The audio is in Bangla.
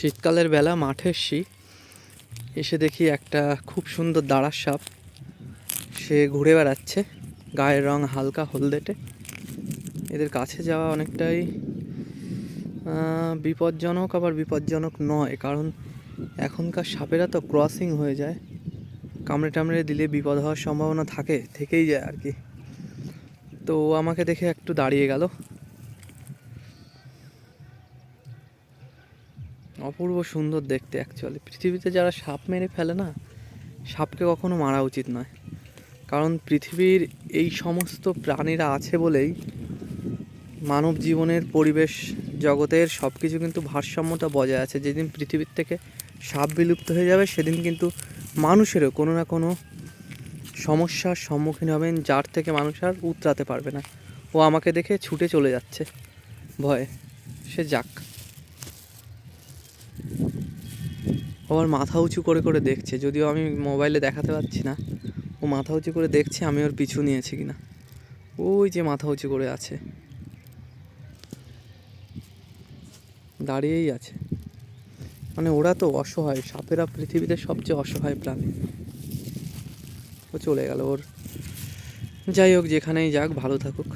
শীতকালের বেলা মাঠে এসছি এসে দেখি একটা খুব সুন্দর দাঁড়ার সাপ। সে ঘুরে বেড়াচ্ছে, গায়ের রং হালকা হলদেটে। এদের কাছে যাওয়া অনেকটাই বিপজ্জনক, আবার বিপজ্জনক নয়। কারণ এখনকার সাপেরা তো ক্রসিং হয়ে যায়। কামড়ে টামড়ে দিলে বিপদ হওয়ার সম্ভাবনা থাকে, থেকেই যায় আর কি। তো আমাকে দেখে একটু দাঁড়িয়ে গেল। অপূর্ব সুন্দর দেখতে অ্যাকচুয়ালি পৃথিবীতে যারা সাপ মেরে ফেলে না, সাপকে কখনো মারা উচিত নয়। কারণ পৃথিবীর এই সমস্ত প্রাণীরা আছে বলেই মানব জীবনের পরিবেশ জগতের সব কিছু কিন্তু ভারসাম্যতা বজায় আছে। যেদিন পৃথিবীর থেকে সাপ বিলুপ্ত হয়ে যাবে, সেদিন কিন্তু মানুষেরও কোনো না কোনো সমস্যার সম্মুখীন হবেন, যার থেকে মানুষ আর উতরাতে পারবে না। ও আমাকে দেখে ছুটে চলে যাচ্ছে। ভয়ে। সে যাক। আবার মাথা উঁচু করে করে দেখছে, যদিও আমি মোবাইলে দেখাতে পারছি না। ও মাথা উঁচু করে দেখছে, আমি ওর পিছু নিয়েছি কিনা। ওই যে মাথা উঁচু করে আছে। দাঁড়িয়েই আছে। মানে ওরা তো অসহায়, সাপেরা পৃথিবীতে সবচেয়ে অসহায় প্রাণী। ও চলে গেল ওর। যাই হোক, যেখানেই যাক, ভালো থাকুক।